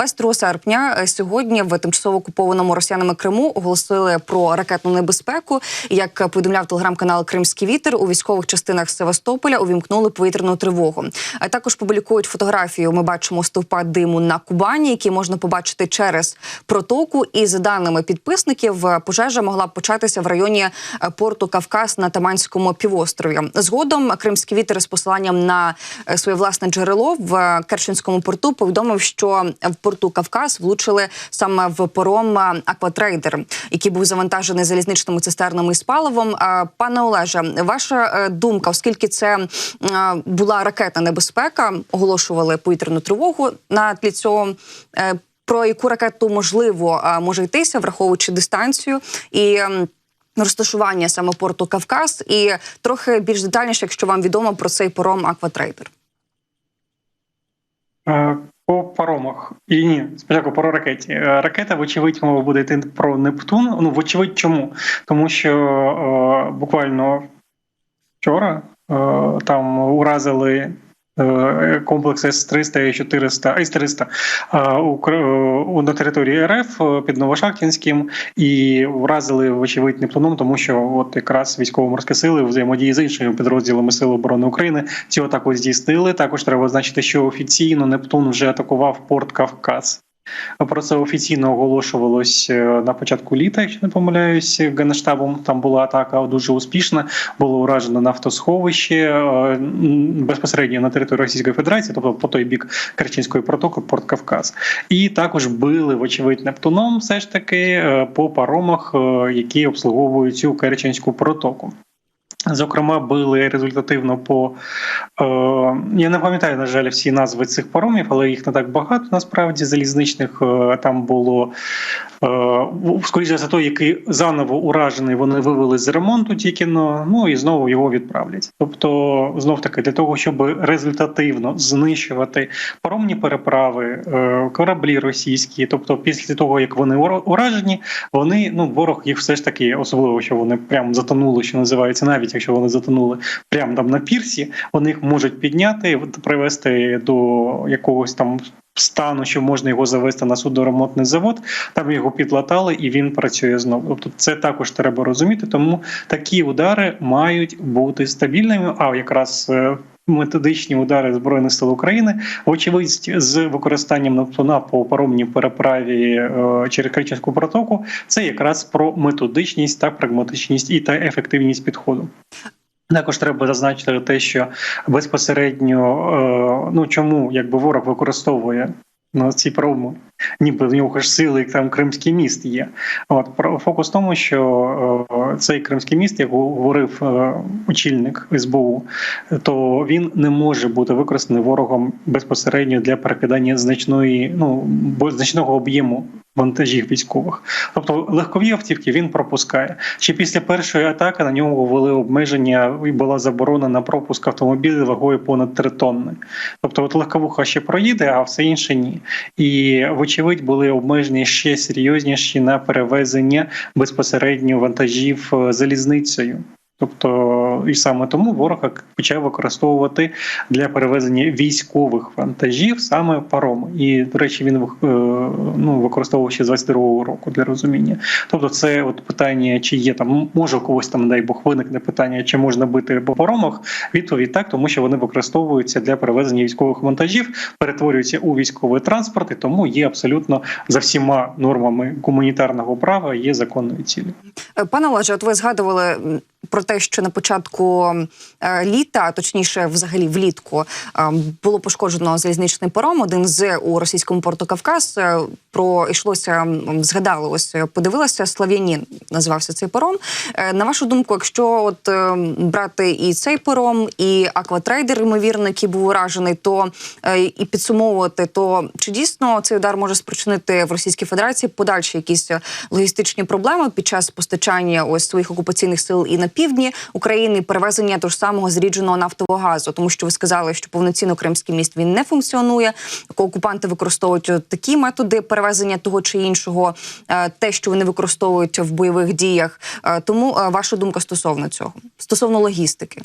22 серпня е, сьогодні в тимчасово окупованому росіянами Криму оголосили про ракетну небезпеку. Як повідомляв телеграм-канал Кримський вітер у військових частинах Севастополя увімкнули повітряну тривогу. А також публікують фотографію. Ми бачимо стовпа диму на Кубані, які можна побачити через протоку. І за даними підписників, е, пожежа могла б початися в районі е, порту Кавказ на Таманському півострові. Згодом Кримський вітер з посиланням на е, своє власне джерело в е, Керченському порту повідомив, що в порту Кавказ влучили саме в пором е, Акватрейдер, який був завантажений залізничними цистернами з паливом. Е, Пане Олеже, ваша е, думка, оскільки це була ракетна небезпека, оголошували повітряну тривогу на тлі цього. Про яку ракету можливо може йтися, враховуючи дистанцію і розташування саме порту Кавказ, і трохи більш детальніше, якщо вам відомо про цей пором Акватрейдер. По паромах і ні, спочатку про ракеті. Е, Ракета, вочевидь, мова буде йти про Нептун. Ну, вочевидь, чому? Тому що е, буквально вчора е, там уразили. Е, Комплекс С-300 і 400, С-300 е, на території РФ е, під Новошахтінським і вразили, вочевидь, Нептуном, тому що от якраз військово-морські сили взаємодії з іншими підрозділами Сил оборони України цю атаку здійснили. Також треба значити, що офіційно Нептун вже атакував порт Кавказ. Про це офіційно оголошувалось е, на початку літа, якщо не помиляюсь, генштабом. Там була атака дуже успішна. Було уражено нафтосховище е, безпосередньо на території Російської Федерації, тобто по той бік Керченської протоки, порт Кавказ. І також били, вочевидь, Нептуном, все ж таки е, по паромах, які обслуговують цю Керченську протоку. Зокрема, били результативно по е, я не пам'ятаю, на жаль, всі назви цих паромів, але їх не так багато насправді залізничних. Е, там було е, скоріше за той, який заново уражений, вони вивели з ремонту тільки но, ну і знову його відправлять. Тобто, знов таки, для того, щоб результативно знищувати паромні переправи, е, кораблі російські, тобто, після того як вони уражені, вони ну ворог їх все ж таки, особливо що вони прямо затонули, що називається, навіть якщо вони затонули прямо там на пірсі, вони їх можуть підняти, привести до якогось там. Стану, що можна його завести на судоремонтний завод, там його підлатали, і він працює знову. Тобто, це також треба розуміти. Тому такі удари мають бути стабільними. А якраз е, методичні удари збройних сил України, вочевидь, з використанням Нептуна по паромній переправі е, через Кричівську протоку, це якраз про методичність та прагматичність і та ефективність підходу. Також треба зазначити те, що безпосередньо е, ну чому якби ворог використовує ну, ці проблеми, ніби в нього ж сили, як там Кримський міст є. От фокус в тому, що е, цей Кримський міст, як говорив е, очільник СБУ, то він не може бути використаний ворогом безпосередньо для перекидання значної, ну значного об'єму вантажів військових. Тобто легкові автівки він пропускає. Чи після першої атаки на нього ввели обмеження і була заборона на пропуск автомобілів вагою понад 3 тонни. Тобто, от легковуха ще проїде, а все інше ні. І вочевидь були обмеження ще серйозніші на перевезення безпосередньо вантажів е, залізницею. Тобто, і саме тому ворог почав використовувати для перевезення військових вантажів саме пароми. І, до речі, він е, ну, використовував ще з 22-го року для розуміння. Тобто, це от питання, чи є там, може у когось там, дай Бог, виникне питання, чи можна бити по паромах. Відповідь так, тому що вони використовуються для перевезення військових вантажів, перетворюються у військовий транспорт, і тому є абсолютно за всіма нормами гуманітарного права є законною цілі. Е, Пане Олеже, от ви згадували про те, що на початку е, літа, точніше, взагалі влітку, е, було пошкоджено залізничний паром. Один з у російському порту Кавказ. Е, Про йшлося, згадали ось, подивилася Слав'янін, називався цей паром. На вашу думку, якщо от брати і цей паром, і акватрейдер, ймовірно, який був уражений, то і підсумовувати, то чи дійсно цей удар може спричинити в Російській Федерації подальші якісь логістичні проблеми під час постачання ось своїх окупаційних сил і на півдні України, перевезення того ж самого зрідженого нафтового газу, тому що ви сказали, що повноцінно кримський міст він не функціонує. Окупанти використовують такі методи перевезення того чи іншого, е, те, що вони використовують в бойових діях. Е, Тому е, ваша думка стосовно цього, стосовно логістики.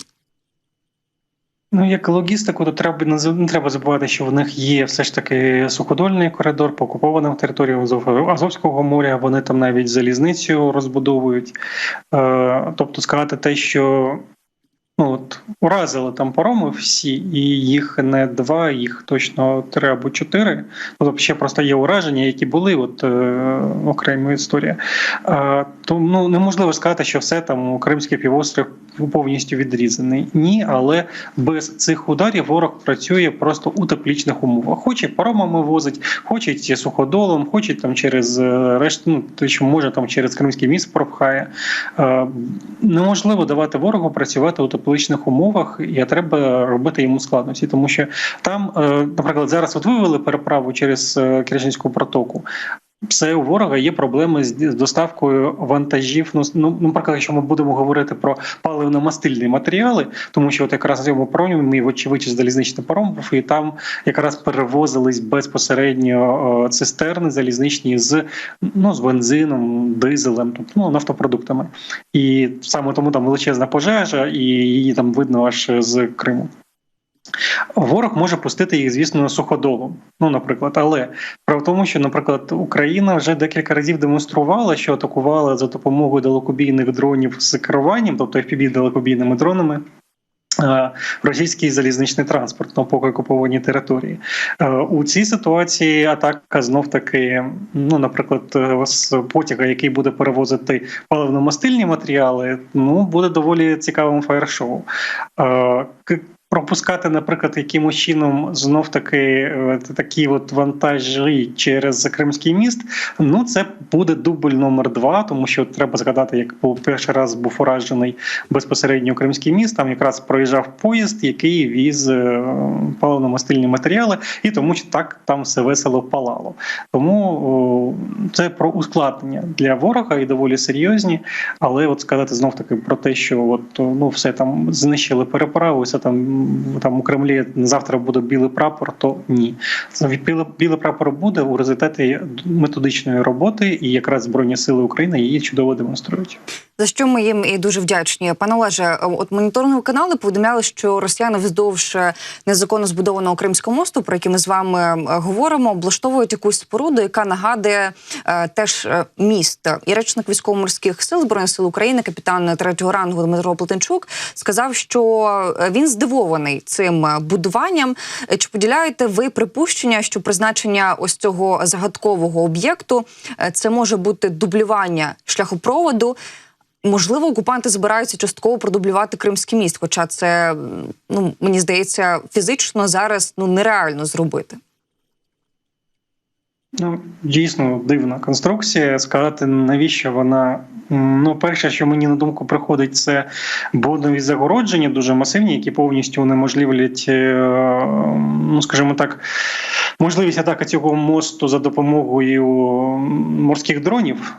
Ну, як логістику, то треба не треба забувати, що в них є все ж таки суходольний коридор по окупованим територіям Азов- Азовського моря. Вони там навіть залізницю розбудовують. Е, тобто сказати те, що ну, от, уразили там пароми всі, і їх не два, їх точно три або чотири. Ну, Тобто ще просто є ураження, які були, от е, окрема історія. Е, то ну неможливо сказати, що все там Кримський півострів повністю відрізаний. Ні, але без цих ударів ворог працює просто у теплічних умовах. Хоче паромами возить, хоче суходолом, хоче там через е, решту, ну те, що може там через Кримський міст пропхає. Е, Неможливо давати ворогу працювати у тепличних умовах, і треба робити йому складності, тому що там, е, наприклад, зараз от вивели переправу через е, Керченську протоку. Все у ворога є проблеми з доставкою вантажів. Ну, ну, наприклад, якщо ми будемо говорити про паливно-мастильні матеріали, тому що от якраз на цьому паромі ми вочевидь залізничний паром був, і там якраз перевозились безпосередньо е, цистерни залізничні з ну з бензином, дизелем, тобто ну, нафтопродуктами. І саме тому там величезна пожежа, і її там видно аж з Криму. Ворог може пустити їх, звісно, суходолом. Ну, наприклад, але в тому, що, наприклад, Україна вже декілька разів демонструвала, що атакувала за допомогою далекобійних дронів з керуванням, тобто FPV далекобійними дронами. е, Російський залізничний транспорт на поки окупованій території Е, у цій ситуації атака знов таки, ну наприклад, е, з потяга, який буде перевозити паливно-мастильні матеріали, ну буде доволі цікавим фаєр-шоу. Пропускати, наприклад, якимось чином знов таки е, такі от вантажі через Кримський міст. Ну це буде дубль номер два, тому що треба згадати, як був перший раз був уражений безпосередньо Кримський міст. Там якраз проїжджав поїзд, який віз е, паливно-мастильні матеріали, і тому що так там все весело палало. Тому це про ускладнення для ворога і доволі серйозні. Але от сказати знов таки про те, що от ну все там знищили переправу, все там там у Кремлі завтра буде білий прапор, то ні. Білий, білий прапор буде у результаті методичної роботи, і якраз Збройні Сили України її чудово демонструють. За що ми їм і дуже вдячні, пане Олеже. От моніторингові канали повідомляли, що росіяни вздовж незаконно збудованого Кримського мосту, про який ми з вами е, говоримо, облаштовують якусь споруду, яка нагадує е, теж е, міст. І речник військово-морських сил збройних сил України, капітан третього рангу Дмитро Плетенчук, сказав, що е, він здивований цим е, будуванням. Е, Чи поділяєте ви припущення, що призначення ось цього загадкового об'єкту е, це може бути дублювання шляхопроводу? Можливо, окупанти збираються частково продублювати Кримський міст, хоча це ну мені здається фізично зараз ну нереально зробити. Ну, дійсно дивна конструкція. Сказати, навіщо вона. Ну, перше, що мені на думку приходить, це бодові загородження, дуже масивні, які повністю унеможливлять, е, ну скажімо так, можливість атаки цього мосту за допомогою морських дронів.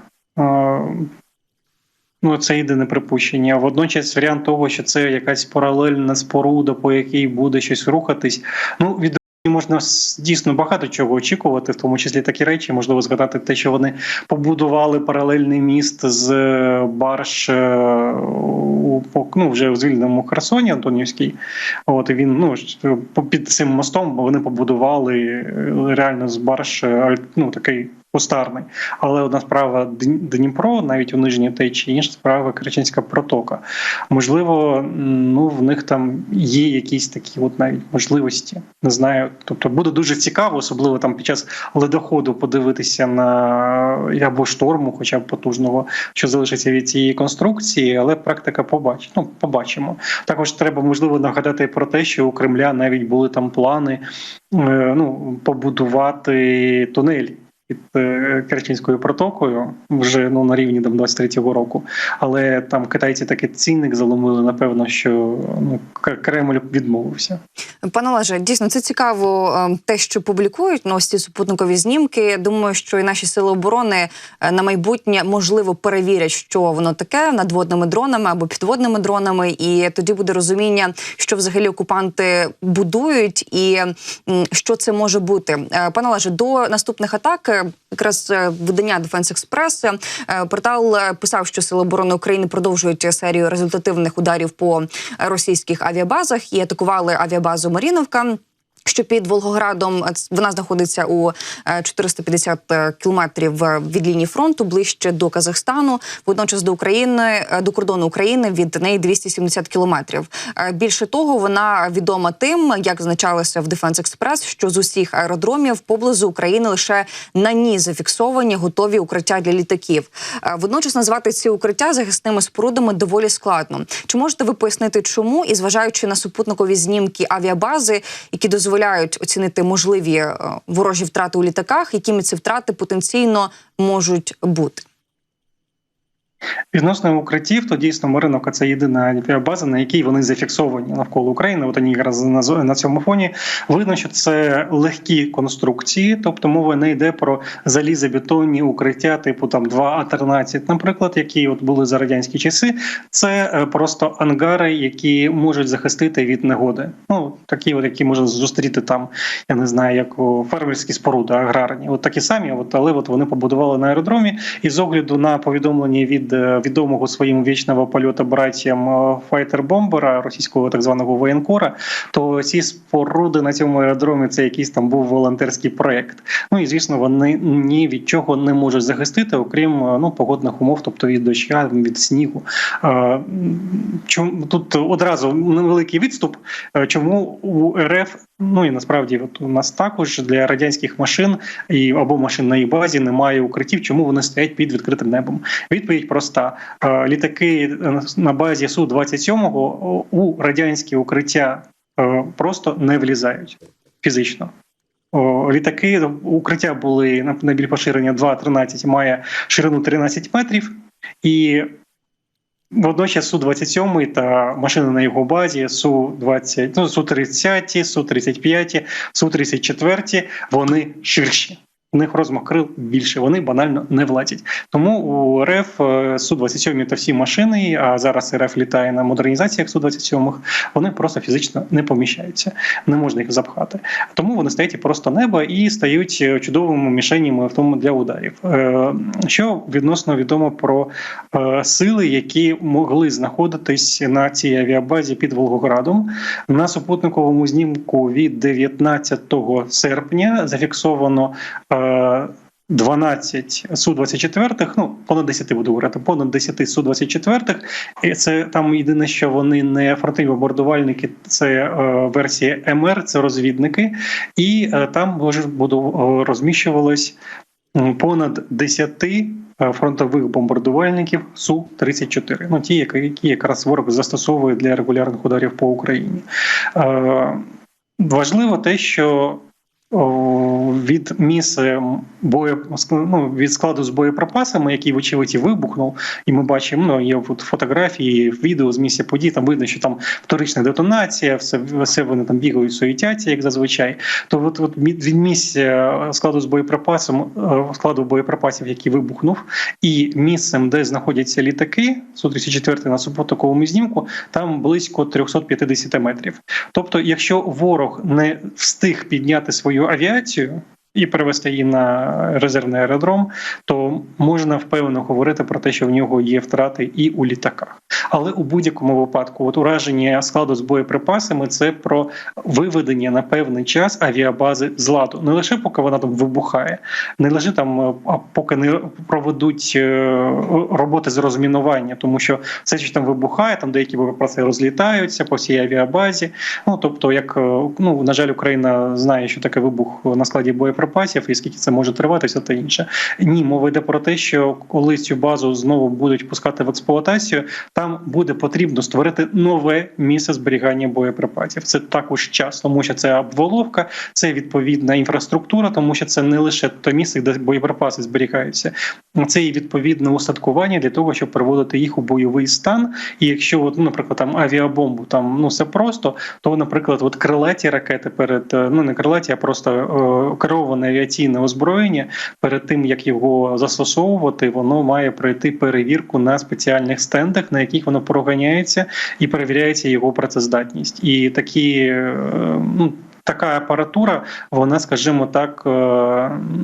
Ну, це єдине припущення. Водночас варіант того, що це якась паралельна споруда, по якій буде щось рухатись. Ну, від можна дійсно багато чого очікувати, в тому числі такі речі. Можливо, згадати те, що вони побудували паралельний міст з е, барж е, у ну, вже в звільненому Херсоні Антонівській. От він ну під цим мостом вони побудували е, реально з барж ну, такий кустарний. Але одна справа Дн- Дніпро, навіть у нижній течії, інша справа Керченська протока. Можливо, ну в них там є якісь такі, от навіть можливості. Не знаю. Тобто буде дуже цікаво, особливо там під час ледоходу подивитися на або шторму, хоча б потужного, що залишиться від цієї конструкції, але практика побачить. Ну, побачимо. Також треба можливо нагадати про те, що у Кремля навіть були там плани е, ну, побудувати тунель під е, Керченською протокою вже ну на рівні там 23-го року. Але там китайці таки цінник заломили. Напевно, що ну Кремль відмовився. Пане Олеже, дійсно це цікаво е, те, що публікують ну, ось ці супутникові знімки. Думаю, що і наші сили оборони е, на майбутнє можливо перевірять, що воно таке надводними дронами або підводними дронами, і тоді буде розуміння, що взагалі окупанти будують, і що це може бути. Е, Пане Олеже, до наступних атак е, якраз е, видання Defense Express. е, Портал писав, що Сили оборони України продовжують серію результативних ударів по російських авіабазах і атакували авіабазу Маріновка. Що під Волгоградом е, вона знаходиться у е, 450 кілометрів е, від лінії фронту, ближче до Казахстану. Водночас до України е, до кордону України від неї 270 кілометрів. Е, Більше того, вона відома тим, як зазначалося в Defense Express, що з усіх аеродромів поблизу України лише на ній зафіксовані готові укриття для літаків. Е, Водночас назвати ці укриття захисними спорудами доволі складно. Чи можете ви пояснити, чому і зважаючи на супутникові знімки авіабази, які дозволяють оцінити можливі е, ворожі втрати у літаках, якими ці втрати потенційно можуть бути? Відносно укриттів, то дійсно Мариновка це єдина авіабаза, на якій вони зафіксовані навколо України. От вони якраз на цьому фоні видно, що це легкі конструкції, тобто мова не йде про залізобетонні укриття, типу там 2А13, наприклад, які от були за радянські часи. Це е, просто ангари, які можуть захистити від негоди. Ну такі, от які можна зустріти там, я не знаю, як фермерські споруди аграрні. От такі самі, от але от вони побудували на аеродромі, і з огляду на повідомлення від відомого своїм вічного польоту братям е, файтер-бомбера російського так званого воєнкора, то ці споруди на цьому аеродромі це якийсь там був волонтерський проект. Ну і звісно, вони ні від чого не можуть захистити, окрім е, ну погодних умов, тобто від доща, від снігу. Е, Чому тут одразу невеликий відступ, е, чому у РФ Ну і насправді от у нас також для радянських машин і або машин на їх базі немає укриттів. Чому вони стоять під відкритим небом? Відповідь проста: Е, літаки е, на базі су 27 у радянські укриття е, просто не влізають фізично. Літаки укриття були на- найбільш поширені 2.13, має ширину 13 метрів, і Водночас Су-27 та машини на його базі Су-20, ну, Су-30, Су-35, Су-34, вони ширші. Них розмах крил більше, вони банально не влазять. Тому у РФ е, Су-27 та всі машини, а зараз РФ літає на модернізаціях Су-27, вони просто фізично не поміщаються, не можна їх запхати. Тому вони стоять просто неба і стають е, чудовими мішенями в тому для ударів. Е, Що відносно відомо про сили, які могли знаходитись на цій авіабазі під Волгоградом. На супутниковому знімку від 19 серпня зафіксовано е, 12 Су-24, ну понад 10 буду говорити, понад 10 Су-24. І Це там єдине, що вони не фронтові бомбардувальники, це е, версія МР, це розвідники, і е, там буду е, розміщувалось понад 10 е, фронтових бомбардувальників Су-34. Ну ті, які, які якраз ворог застосовує для регулярних ударів по Україні. Е, важливо те, що від місця бою ну, від складу з боєприпасами, який вочевидь вибухнув, і ми бачимо, ну є от фотографії, відео з місця подій. Там видно, що там вторична детонація, все, все вони там бігають, суетяться, як зазвичай. То от, от від місця складу з боєприпасом, е, складу боєприпасів, який вибухнув, і місцем, де знаходяться літаки, су 34 на супутниковому знімку, там близько 350 метрів. Тобто, якщо ворог не встиг підняти свою авіацію. І перевести її на резервний аеродром, то можна впевнено говорити про те, що в нього є втрати і у літаках. Але у будь-якому випадку, от ураження складу з боєприпасами, це про виведення на певний час авіабази з ладу. Не лише поки вона там вибухає, не лише там, е, а поки не проведуть е, роботи з розмінування, тому що все, що там вибухає, там деякі боєприпаси розлітаються по всій авіабазі. Ну тобто, як е, ну на жаль, Україна знає, що таке вибух на складі боєприпасів, і скільки це може тривати, все те інше. Ні, мова йде про те, що коли цю базу знову будуть пускати в експлуатацію, там буде потрібно створити нове місце зберігання боєприпасів. Це також час, тому що це обволовка, це відповідна інфраструктура, тому що це не лише те місце, де боєприпаси зберігаються. Це і відповідне устаткування для того, щоб приводити їх у бойовий стан. І якщо, от, ну, наприклад, там авіабомбу там ну все просто, то, наприклад, от крилаті ракети перед е, ну не крилаті, а просто е, кероване авіаційне озброєння перед тим як його застосовувати, воно має пройти перевірку на спеціальних стендах, на яких воно проганяється і перевіряється його працездатність. І такі е, ну така апаратура, вона, скажімо так, е,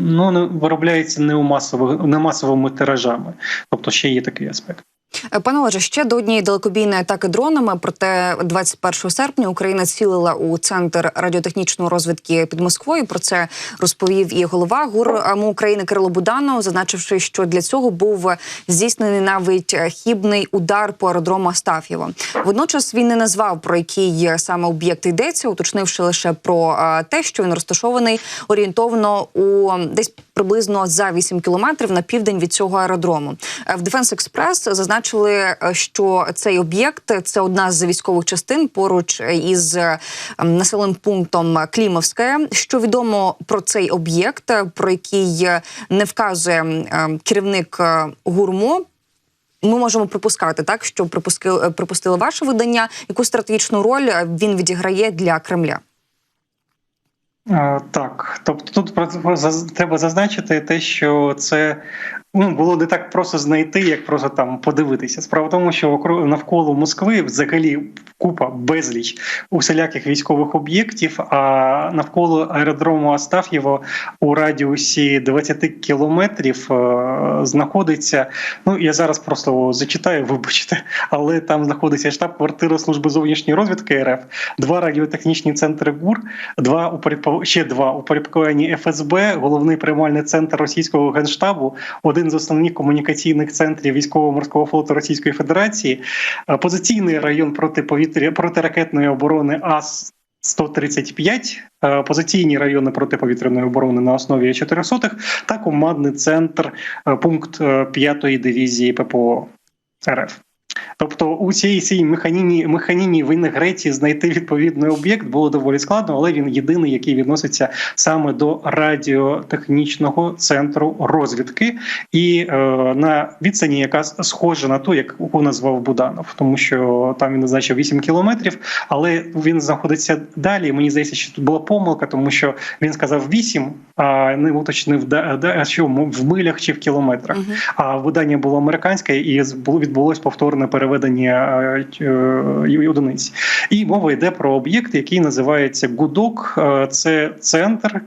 ну виробляється не у масових не масовими тиражами, тобто ще є такий аспект. Е, Пане Олеже, ще до однієї далекобійної атаки дронами. Проте 21 серпня Україна цілила у центр радіотехнічної розвідки під Москвою. Про це розповів і голова ГУР АМУ України Кирило Буданов, зазначивши, що для цього був здійснений навіть хібний удар по аеродрому Астаф'єво. Водночас він не назвав про який саме об'єкт йдеться, уточнивши лише про е, те, що він розташований орієнтовно у десь приблизно за 8 кілометрів на південь від цього аеродрому. Е, В Defense Express зазначили, е, що цей об'єкт це одна з військових частин поруч із е, населеним пунктом Клімовське. Що відомо про цей об'єкт, е, про який е, не вказує е, керівник е, гурмо. Ми можемо припускати так, що припустили, припустили ваше видання, яку стратегічну роль е, він відіграє для Кремля. Е, Так, тобто тут треба зазначити те, що це ну, було не так просто знайти, як просто там подивитися. Справа в тому, що навколо Москви взагалі купа безліч усіляких військових об'єктів, а навколо аеродрому Астаф'єво у радіусі 20 кілометрів е, знаходиться. Ну я зараз просто зачитаю, вибачте, але там знаходиться штаб-квартира служби зовнішньої розвідки РФ, два радіотехнічні центри ГУР, два упорядков- ще два упорядковані ФСБ, головний приймальний центр російського генштабу, один з основних комунікаційних центрів військово-морського флоту Російської Федерації, е, позиційний район протиповітря протиракетної оборони АС. 135 е, позиційні райони протиповітряної оборони на основі 400 та командний центр е, пункт 5-ї дивізії ППО РФ. Тобто у цій цій механіні механіні винегреті знайти відповідний об'єкт було доволі складно, але він єдиний, який відноситься саме до радіотехнічного центру розвідки, і е, на відстані, яка схожа на ту, яку назвав Буданов, тому що там він назначив 8 кілометрів, але він знаходиться далі. Мені здається, що тут була помилка, тому що він сказав 8, а не уточнив да, що в милях чи в кілометрах. Мгм. А видання було американське, і відбулось повторне переведення е, е, одиниць. І мова йде про об'єкт, який називається Гудок. Е, Це центр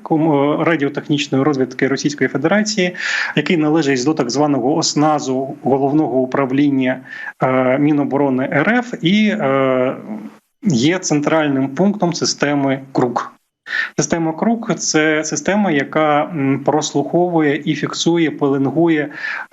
радіотехнічної розвідки Російської Федерації, який належить до так званого осназу головного управління Міноборони РФ і є центральним пунктом системи КРУК. Система КРУК це система, яка прослуховує і фіксує, пеленгує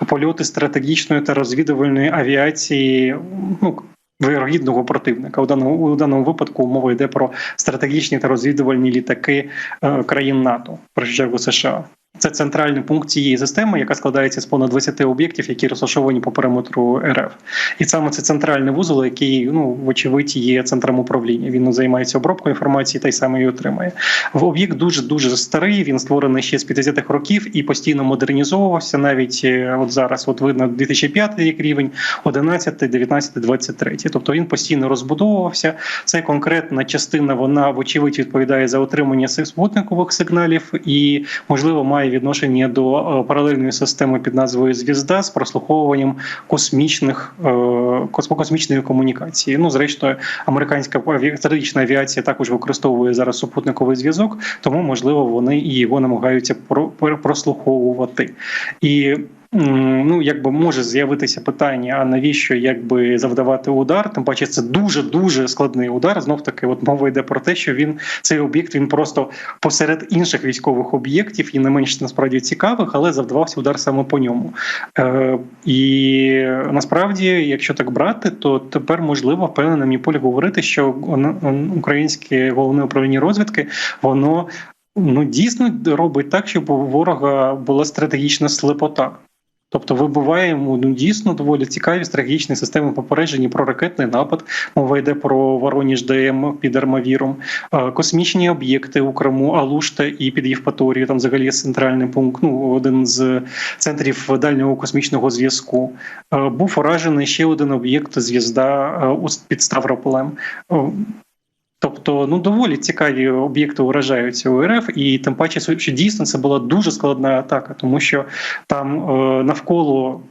польоти стратегічної та розвідувальної авіації. Ну Вирогідного противника у даному у даному випадку мова йде про стратегічні та розвідувальні літаки е, країн НАТО, про чергу США. Це центральний пункт цієї системи, яка складається з понад 20 об'єктів, які розташовані по периметру РФ. І саме це центральний вузол, який ну вочевидь є центром управління. Він займається обробкою інформації та й саме її отримає. В об'єкт дуже дуже старий. Він створений ще з 50-х років і постійно модернізовувався. Навіть е, от зараз, от видно, 2005 рік рівень, 11, 19, 23. Тобто він постійно розбудовувався. Це конкретна частина. Вона вочевидь відповідає за отримання супутникових сигналів і можливо має відношення до е, паралельної системи під назвою Звізда з прослуховуванням космічних е, космокосмічної комунікації. Ну, зрештою, американська стратегічна авіація також використовує зараз супутниковий зв'язок, тому можливо вони і його намагаються про- про- прослуховувати. І ну, якби може з'явитися питання: а навіщо якби завдавати удар? Тим паче, це дуже дуже складний удар. Знов таки, от мова йде про те, що він цей об'єкт він просто посеред інших військових об'єктів і не менш насправді цікавих, але завдавався удар саме по ньому. Е, і насправді, якщо так брати, то тепер можливо впевнений на мій полі говорити, що українське головне управління розвідки воно ну дійсно робить так, щоб у ворога була стратегічна слепота. Тобто вибиваємо ну дійсно доволі цікаві стратегічні системи попередження про ракетний напад. Мова йде про Вороніж ДМ під Армавіром, космічні об'єкти у Криму, Алушта і під Євпаторією. Там взагалі центральний пункт. Ну один з центрів дальнього космічного зв'язку. Був уражений ще один об'єкт зв'язда під Ставрополем. Е, Тобто, ну доволі цікаві об'єкти уражаються у РФ, і тим паче, що дійсно це була дуже складна атака, тому що там е, навколо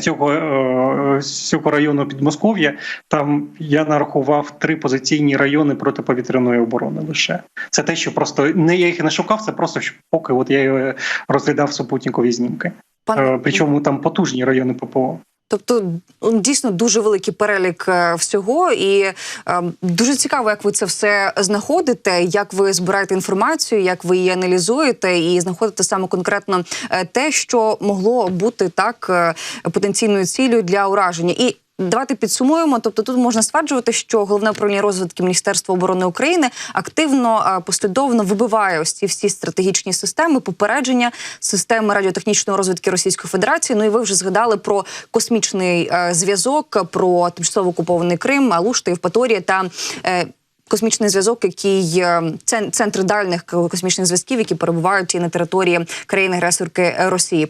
цього, е, цього району Підмосков'я, там я нарахував три позиційні райони протиповітряної оборони. Лише це те, що просто не я їх не шукав, це просто що поки от я е, розглядав супутникові знімки. Пане Е, Причому там потужні райони ППО. Тобто ну, дійсно дуже великий перелік е, всього, і е, дуже цікаво, як ви це все знаходите, як ви збираєте інформацію, як ви її аналізуєте, і знаходите саме конкретно е, те, що могло бути так е, потенційною цілею для ураження. І Давайте підсумуємо. Тобто, тут можна стверджувати, що головне управління розвитки Міністерства оборони України активно е, послідовно вибиває ось ці всі стратегічні системи, попередження системи радіотехнічної розвитки Російської Федерації. Ну і ви вже згадали про космічний е, зв'язок, про тимчасово окупований Крим, Алушта, Євпаторія та. е, Космічний зв'язок, який цен- центри дальних космічних зв'язків, які перебувають і на території країни агресорки Росії.